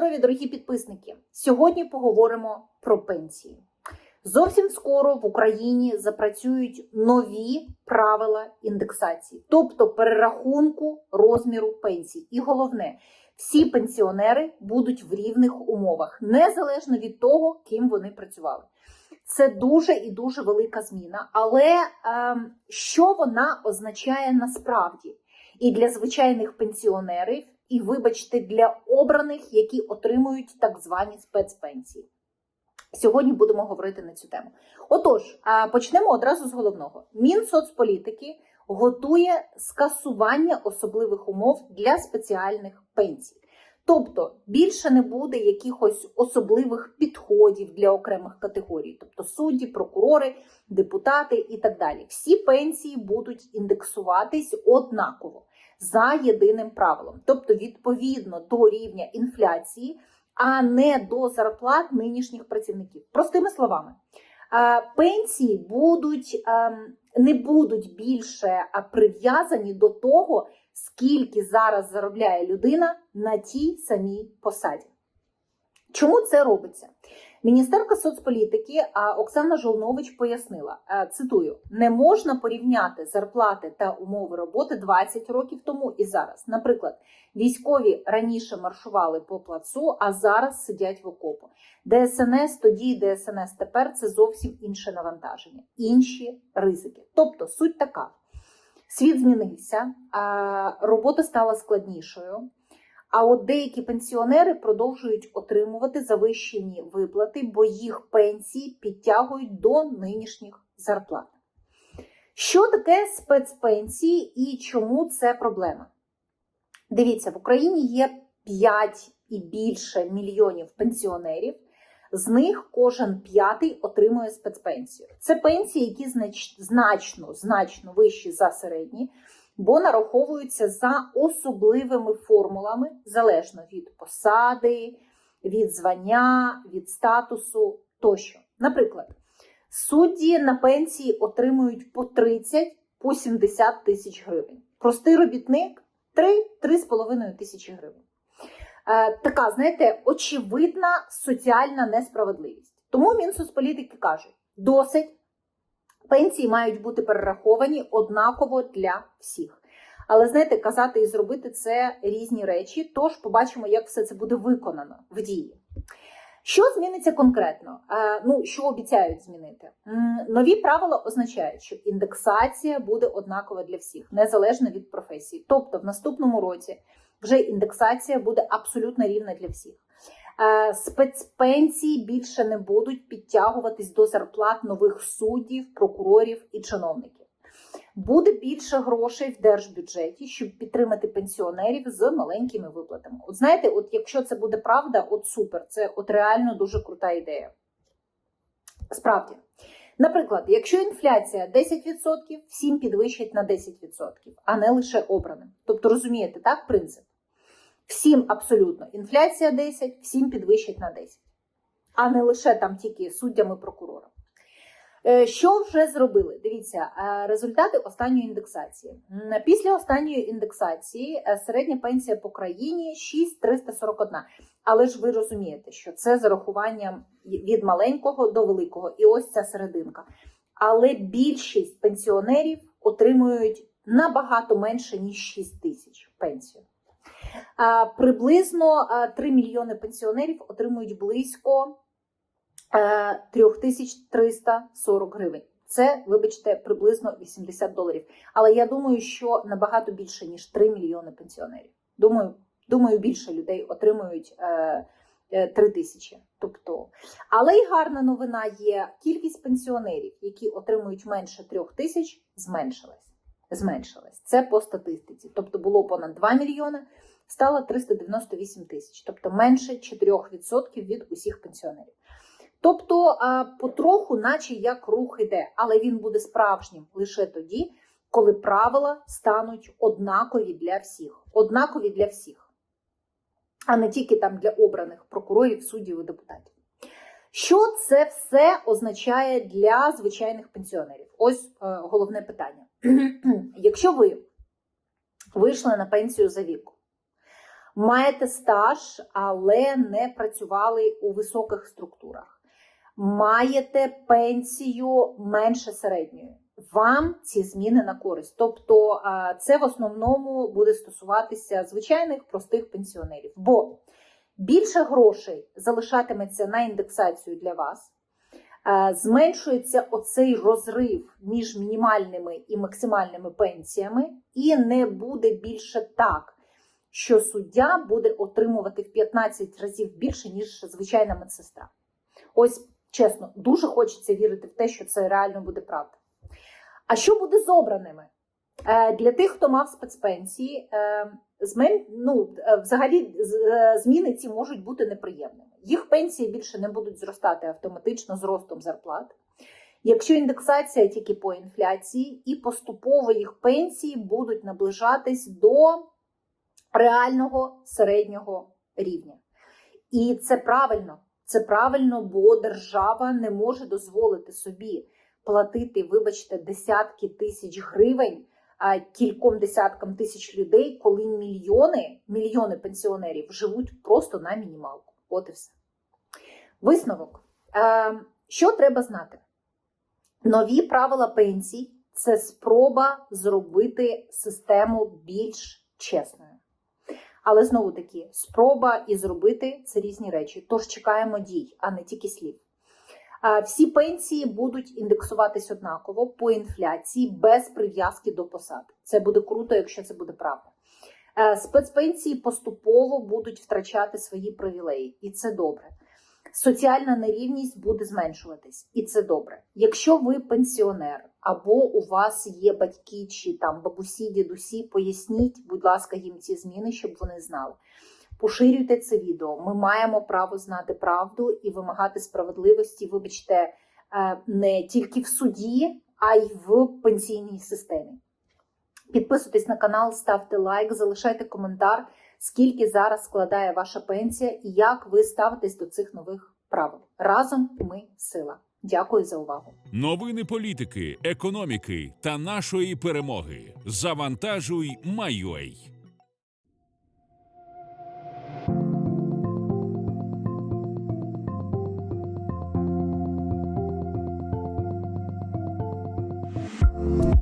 здоров'я, дорогі підписники! Сьогодні поговоримо про пенсії. Зовсім скоро в Україні запрацюють нові правила індексації, тобто перерахунку розміру пенсій. І головне, всі пенсіонери будуть в рівних умовах, незалежно від того, ким вони працювали. Це дуже і дуже велика зміна. Але ем, що вона означає насправді? І для звичайних пенсіонерів, і, вибачте, для обраних, які отримують так звані спецпенсії. Сьогодні будемо говорити на цю тему. Отож, почнемо одразу з головного: Мінсоцполітики готує скасування особливих умов для спеціальних пенсій. Тобто більше не буде якихось особливих підходів для окремих категорій, тобто судді, прокурори, депутати і так далі. Всі пенсії будуть індексуватись однаково за єдиним правилом, тобто відповідно до рівня інфляції, а не до зарплат нинішніх працівників. Простими словами, е, пенсії будуть ем, не будуть більше е, прив'язані до того, скільки зараз заробляє людина на тій самій посаді. Чому це робиться? Міністерка соцполітики Оксана Жолнович пояснила: цитую: не можна порівняти зарплати та умови роботи 20 років тому і зараз. Наприклад, військові раніше маршували по плацу, а зараз сидять в окопу. ДСНС тоді і ДСНС тепер це зовсім інше навантаження, інші ризики. Тобто суть така: світ змінився, робота стала складнішою. А от деякі пенсіонери продовжують отримувати завищені виплати, бо їх пенсії підтягують до нинішніх зарплат. Що таке спецпенсії і чому це проблема? Дивіться, в Україні є 5 і більше мільйонів пенсіонерів, з них кожен п'ятий отримує спецпенсію. Це пенсії, які значно, значно вищі за середні бо нараховуються за особливими формулами залежно від посади, від звання, від статусу тощо. Наприклад, судді на пенсії отримують по 30 по 70 тисяч гривень. Простий робітник 3-3,5 тисячі гривень. Е, така, знаєте, очевидна соціальна несправедливість. Тому Мінсоцполітики кажуть, досить Пенсії мають бути перераховані однаково для всіх. Але знаєте, казати і зробити це різні речі, тож побачимо, як все це буде виконано в дії. Що зміниться конкретно? Е, ну, що обіцяють змінити? Нові правила означають, що індексація буде однакова для всіх, незалежно від професії. Тобто, в наступному році вже індексація буде абсолютно рівна для всіх. Е, спецпенсії більше не будуть підтягуватись до зарплат нових суддів, прокурорів і чиновників. Буде більше грошей в держбюджеті, щоб підтримати пенсіонерів з маленькими виплатами. От знаєте, от якщо це буде правда, от супер, це от реально дуже крута ідея. Справді. Наприклад, якщо інфляція 10%, всім підвищать на 10%, а не лише обраним. Тобто, розумієте, так, принцип? Всім абсолютно інфляція 10, всім підвищать на 10, а не лише там тільки суддями прокурора. Е, що вже зробили? Дивіться, е, результати останньої індексації. Після останньої індексації е, середня пенсія по країні 6,341. Але ж ви розумієте, що це з урахуванням від маленького до великого, і ось ця серединка. Але більшість пенсіонерів отримують набагато менше, ніж 6 тисяч пенсію. Приблизно 3 мільйони пенсіонерів отримують близько 3340 гривень. Це, вибачте, приблизно 80 доларів. Але я думаю, що набагато більше, ніж 3 мільйони пенсіонерів. Думаю, думаю, більше людей отримують 3 е, тисячі. Тобто, але й гарна новина є: кількість пенсіонерів, які отримують менше 3 тисяч, зменшилась. Зменшилась. Це по статистиці. Тобто було понад 2 мільйони стало 398 тисяч, тобто менше 4% від усіх пенсіонерів. Тобто, потроху, наче як рух іде, але він буде справжнім лише тоді, коли правила стануть однакові для всіх. Однакові для всіх, а не тільки там для обраних прокурорів, суддів і депутатів. Що це все означає для звичайних пенсіонерів? Ось е, головне питання. Якщо ви вийшли на пенсію за віку, маєте стаж, але не працювали у високих структурах, маєте пенсію менше середньої. Вам ці зміни на користь. Тобто це в основному буде стосуватися звичайних простих пенсіонерів. Бо більше грошей залишатиметься на індексацію для вас. Зменшується оцей розрив між мінімальними і максимальними пенсіями, і не буде більше так, що суддя буде отримувати в 15 разів більше, ніж звичайна медсестра. Ось чесно, дуже хочеться вірити в те, що це реально буде правда. А що буде з обраними? Е, Для тих, хто мав спецпенсії, е, змен... ну, е, взагалі зміни ці можуть бути неприємними. Їх пенсії більше не будуть зростати автоматично з ростом зарплат. Якщо індексація тільки по інфляції, і поступово їх пенсії будуть наближатись до реального середнього рівня. І це правильно. Це правильно, бо держава не може дозволити собі платити, вибачте, десятки тисяч гривень кільком десяткам тисяч людей, коли мільйони, мільйони пенсіонерів живуть просто на мінімалку. От і все. Висновок. Е, що треба знати? Нові правила пенсій це спроба зробити систему більш чесною. Але знову таки, спроба і зробити це різні речі. Тож чекаємо дій, а не тільки слів. Всі пенсії будуть індексуватись однаково по інфляції без прив'язки до посад. Це буде круто, якщо це буде правда. Е, Спецпенсії поступово будуть втрачати свої привілеї, і це добре. Соціальна нерівність буде зменшуватись, і це добре. Якщо ви пенсіонер або у вас є батьки чи там бабусі, дідусі, поясніть, будь ласка, їм ці зміни, щоб вони знали. Поширюйте це відео. Ми маємо право знати правду і вимагати справедливості. Вибачте, е, не тільки в суді, а й в пенсійній системі. Підписуйтесь на канал, ставте лайк, залишайте коментар, скільки зараз складає ваша пенсія і як ви ставитесь до цих нових правил. Разом ми сила. Дякую за увагу. Новини політики, економіки та нашої перемоги. Завантажуй, Майой. you